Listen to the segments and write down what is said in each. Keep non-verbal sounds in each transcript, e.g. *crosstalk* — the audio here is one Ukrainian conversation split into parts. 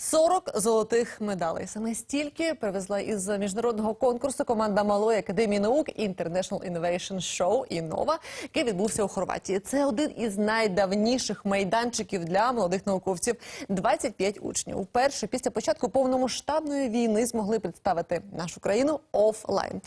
40 золотих медалей. Саме стільки привезла із міжнародного конкурсу команда Малої академії наук International Innovation Show «Інова», який відбувся у Хорватії. Це один із найдавніших майданчиків для молодих науковців. 25 учнів. Уперше після початку повномасштабної війни змогли представити нашу країну офлайн.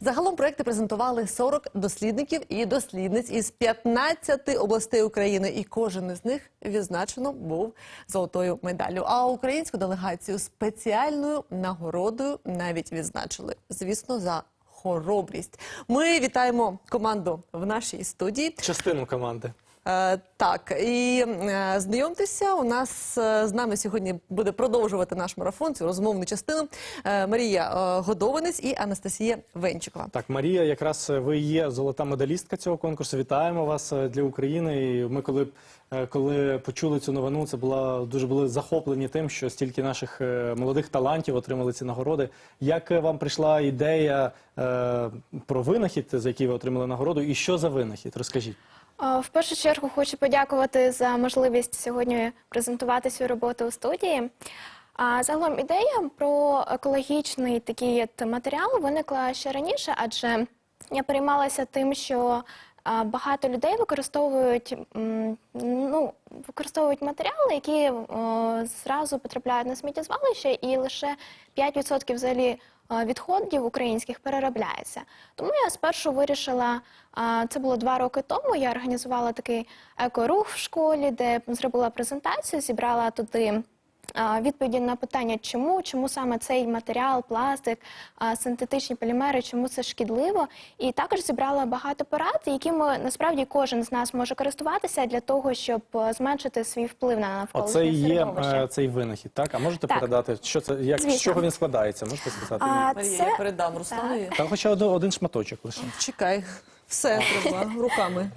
Загалом проекти презентували 40 дослідників і дослідниць із 15 областей України, і кожен із них відзначено був золотою медаллю. А українську делегацію спеціальною нагородою навіть відзначили, звісно, за хоробрість. Ми вітаємо команду в нашій студії. Частину команди. Е, так, і е, знайомтеся, у нас е, з нами сьогодні буде продовжувати наш марафон, цю розмовну частину Марія Годованець і Анастасія Венчикова. Так, Марія, якраз ви є золота медалістка цього конкурсу. Вітаємо вас для України. І ми, коли, коли почули цю новину, це була дуже були захоплені тим, що стільки наших молодих талантів отримали ці нагороди. Як вам прийшла ідея про винахід, за який ви отримали нагороду, і що за винахід? Розкажіть. В першу чергу хочу подякувати за можливість сьогодні презентувати свою роботу у студії. Загалом ідея про екологічний такий матеріал виникла ще раніше, адже я переймалася тим, що багато людей використовують ну, використовують матеріали, які о, зразу потрапляють на сміттєзвалище, і лише 5% взагалі відходів українських переробляється. Тому я спершу вирішила, це було два роки тому. Я організувала такий екорух в школі, де зробила презентацію, зібрала туди. Відповіді на питання, чому, чому саме цей матеріал, пластик, синтетичні полімери, чому це шкідливо, і також зібрала багато порад, якими насправді кожен з нас може користуватися для того, щоб е, зменшити свій вплив на навколишнє Оце є середовище. е, цей винахід, так? А можете Так. передати, що це, як, з Звісно. чого він складається? Можете сказати? А, Марія, це- я передам Русланові. Там хоча один, один шматочок лише. Чекай, все треба руками.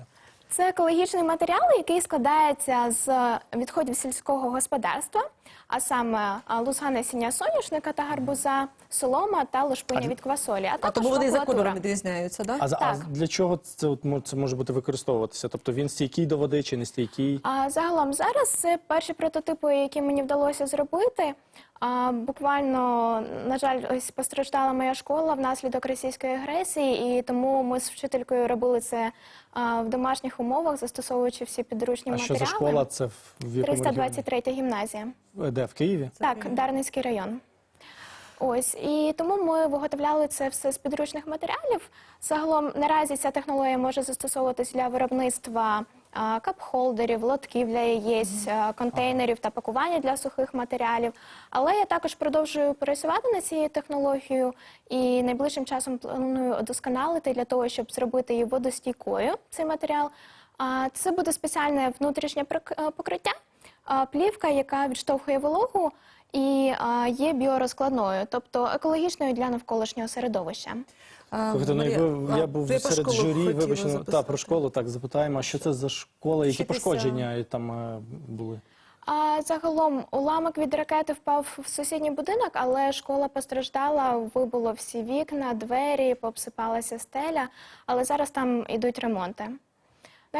Це екологічний матеріал, який складається з відходів сільського господарства, а саме а, лузга насіння соняшника та гарбуза, солома та лушпиня від квасолі, а А також тому вони за макулатура. кольором відрізняються, да? А, за- а Так. для чого це от мо- це може бути використовуватися? Тобто він стійкий до води чи не стійкий? А загалом зараз це перші прототипи, які мені вдалося зробити. А, буквально, на жаль, ось постраждала моя школа внаслідок російської агресії, і тому ми з вчителькою робили це а, в домашніх умовах, застосовуючи всі підручні А що матеріали. за школа? Це в в якому регіоні? 323 гімназія. Е, Де в Києві? Так, Дарницький район. Ось і тому ми виготовляли це все з підручних матеріалів. Загалом наразі ця технологія може застосовуватись для виробництва кап-холдерів, лотків для яєць, контейнерів та пакування для сухих матеріалів. Але я також продовжую працювати над цією технологією і найближчим часом планую удосконалити для того, щоб зробити її водостійкою. Цей матеріал. Це буде спеціальне внутрішнє е, покриття плівка, яка відштовхує вологу і є біорозкладною, тобто екологічною для навколишнього середовища. Слухайте, ну, якби я був ти серед журі, вибачте, ну, та, про школу, так, запитаємо, а що це за школа, які Вчитися. пошкодження там е, були? А загалом уламок від ракети впав в сусідній будинок, але школа постраждала, вибуло всі вікна, двері, пообсипалася стеля, але зараз там ідуть ремонти.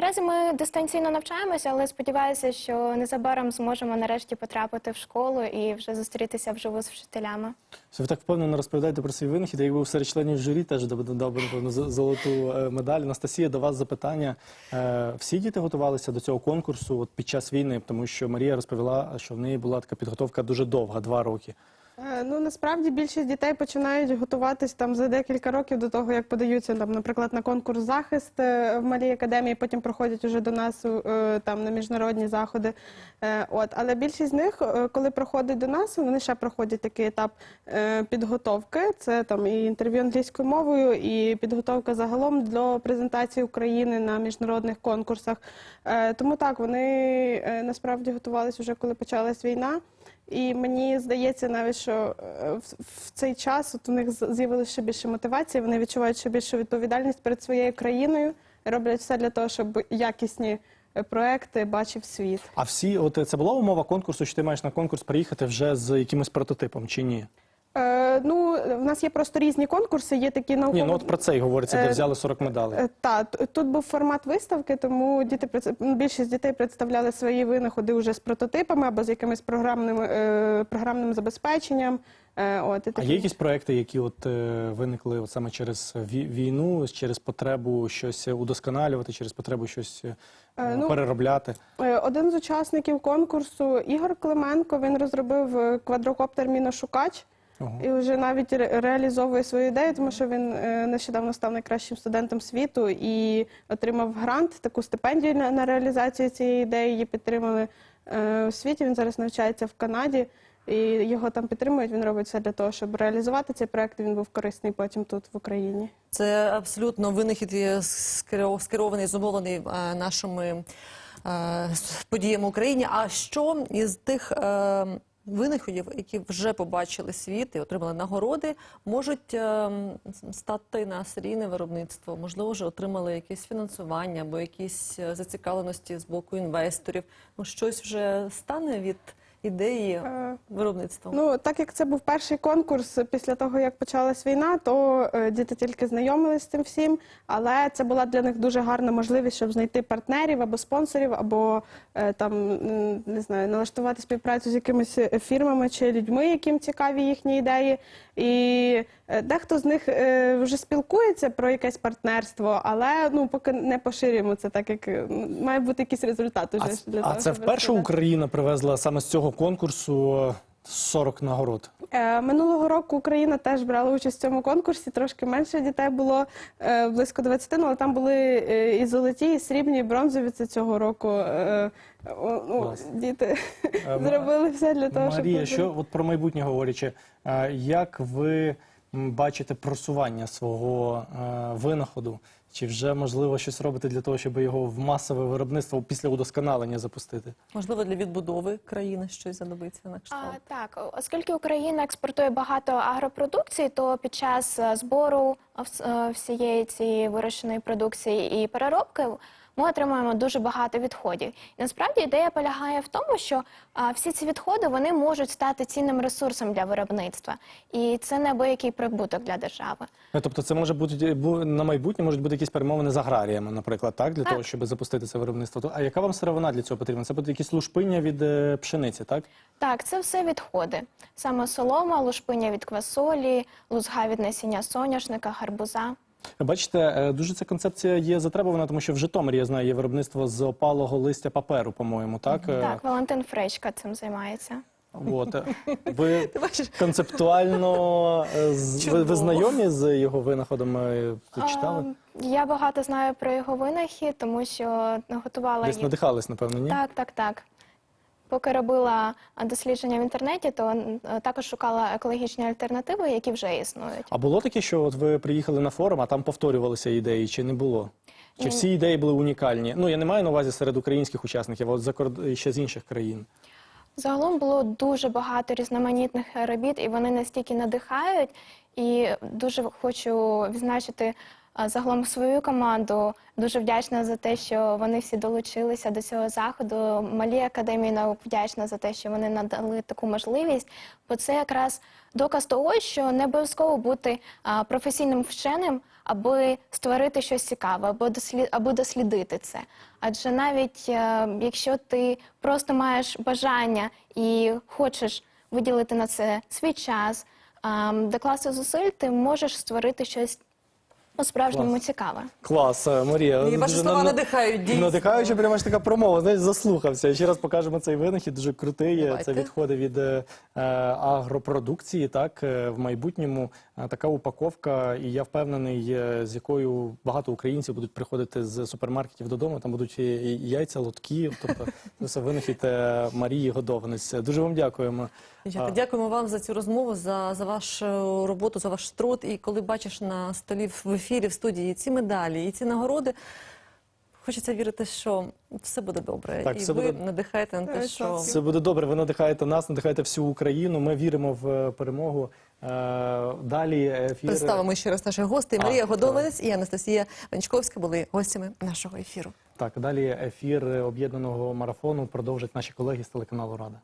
Наразі ми дистанційно навчаємося, але сподіваюся, що незабаром зможемо нарешті потрапити в школу і вже зустрітися вживу з вчителями. Це ви так впевнено розповідаєте про свій винахід. Я був серед членів журі, теж дав би, напевно, золоту е, медаль. Анастасія, до вас запитання. Е, Всі діти готувалися до цього конкурсу от під час війни, тому що Марія розповіла, що в неї була така підготовка дуже довга, два роки. Е, Ну насправді більшість дітей починають готуватись там за декілька років до того, як подаються там, наприклад, на конкурс захист е, в малій академії, потім проходять уже до нас е, там на міжнародні заходи. От, але більшість з них, коли проходять до нас, вони ще проходять такий етап підготовки. Це там і інтерв'ю англійською мовою, і підготовка загалом для презентації України на міжнародних конкурсах. Тому так вони насправді готувалися вже коли почалась війна. І мені здається навіть, що е, в, цей час от у них з'явилося ще більше мотивації, вони відчувають ще більшу відповідальність перед своєю країною, роблять все для того, щоб якісні е, проекти бачив світ. А всі, от це була умова конкурсу, Чи ти маєш на конкурс приїхати вже з якимось прототипом чи ні? Е, ну, в нас є просто різні конкурси, є такі наукові. Ні, ну от про це й говориться, де Е, взяли 40 медалей. Е, Та тут був формат виставки, тому діти більшість дітей представляли свої винаходи вже з прототипами або з якимось програмним, е, програмним забезпеченням. Е, от, і А такі. є якісь проекти, які от е, виникли от саме через ві- війну, через потребу щось удосконалювати, через потребу щось е, Е, ну, переробляти? Е, Один з учасників конкурсу Ігор Клименко він розробив е, квадрокоптер міношукач. Ого. І вже навіть ре- реалізовує свою ідею, тому що він е, нещодавно став найкращим студентом світу і отримав грант, таку стипендію на, на реалізацію цієї ідеї. Її підтримали е, у світі. Він зараз навчається в Канаді, і його там підтримують. Він робить все для того, щоб реалізувати цей проект. і Він був корисний потім тут в Україні. Це абсолютно винахід є скеро- скерований, зумовлений е, нашими е, с- подіями в Україні. А що із тих е, винаходів, які вже побачили світ і отримали нагороди, можуть е, стати на серійне виробництво? Можливо, вже отримали якесь фінансування або якісь е, зацікавленості з боку інвесторів. Ну, щось вже стане від ідеї Е, виробництва. Ну, так як це був перший конкурс після того, як почалась війна, то е, діти тільки знайомились з цим всім. Але це була для них дуже гарна можливість, щоб знайти партнерів або спонсорів, або е, там не знаю, налаштувати співпрацю з якимись фірмами чи людьми, яким цікаві їхні ідеї. І е, дехто з них е, вже спілкується про якесь партнерство, але ну поки не поширюємо це, так як е, має бути якийсь результат уже А, для а того, це вперше. Україна привезла саме з цього конкурсу е, 40 нагород. Минулого року Україна теж брала участь в цьому конкурсі. Трошки менше дітей було близько 20, ну, але там були і золоті, і срібні, і бронзові. Це цього року. О, ну, діти Е, *laughs* зробили все для того, щоб Марія, що от про майбутнє говорячи, е, як ви м, бачите просування свого е, винаходу? Чи вже можливо щось робити для того, щоб його в масове виробництво після удосконалення запустити? Можливо, для відбудови країни щось знадобиться на кшталт. А, так, оскільки Україна експортує багато агропродукції, то під час е, збору е, вс- е, всієї цієї вирощеної продукції і переробки ми отримуємо дуже багато відходів. І насправді ідея полягає в тому, що а, всі ці відходи вони можуть стати цінним ресурсом для виробництва, і це неабиякий прибуток для держави. Ну, Тобто, це може бути бу- на майбутнє можуть бути якісь перемовини з аграріями, наприклад, так для Так. того, щоб запустити це виробництво. А яка вам сировина для цього потрібна? Це буде якісь лушпиння від е, пшениці, так? Так, це все відходи. Саме солома, лушпиня від квасолі, лузга від насіння соняшника, гарбуза. Бачите, е, дуже ця концепція є затребувана, тому що в Житомирі я знаю є виробництво з опалого листя паперу, по-моєму, так? Е, Так, Валентин Фречка цим займається. От *laughs* ви концептуально е, з- ви, ви знайомі з його винаходами? Ви читали? А, я багато знаю про його винахід, тому що готувала Десь їх. надихались, напевно, ні? Так, так, так. Поки робила дослідження в інтернеті, то е, також шукала екологічні альтернативи, які вже існують. А було таке, що от ви приїхали на форум, а там повторювалися ідеї, чи не було? Чи всі ідеї були унікальні? Ну я не маю на увазі серед українських учасників, а от за ще з інших країн. Загалом було дуже багато різноманітних робіт, і вони настільки надихають. І дуже хочу відзначити загалом свою команду. Дуже вдячна за те, що вони всі долучилися до цього заходу. Малій академії наук вдячна за те, що вони надали таку можливість. Бо це якраз доказ того, що не обов'язково бути професійним вченим, аби створити щось цікаве, або аби дослідити це. Адже навіть е, якщо ти просто маєш бажання і хочеш виділити на це свій час, докласти зусиль, ти можеш створити щось по-справжньому цікаве. Клас, е, Марія. І ваші дуже слова на- надихають, дійсно. Надихаюча, прямо аж така промова. Знаєш, заслухався. Ще раз покажемо цей винахід. Дуже крутий. Давайте. Це відходи від е, е, агропродукції. Так е, в майбутньому е, така упаковка, і я впевнений, е, з якою багато українців будуть приходити з супермаркетів додому. Там будуть і- і яйця, лотки. Тобто це все винахід е, Марії Годованець. Дуже вам дякуємо. Дівчата, А. дякуємо вам за цю розмову, за, за вашу роботу, за ваш труд. І коли бачиш на столі в ефірі, в студії ці медалі і ці нагороди, хочеться вірити, що все буде добре. Так, і все ви буде- надихаєте на те, що. Все буде добре. Ви надихаєте нас, надихаєте всю Україну. Ми віримо в е, перемогу. Е, Далі ефір. представимо ще раз наших гостей. Марія так. Годованець і Анастасія Ванчковська були гостями нашого ефіру. Так, далі ефір об'єднаного марафону продовжать наші колеги з телеканалу Рада.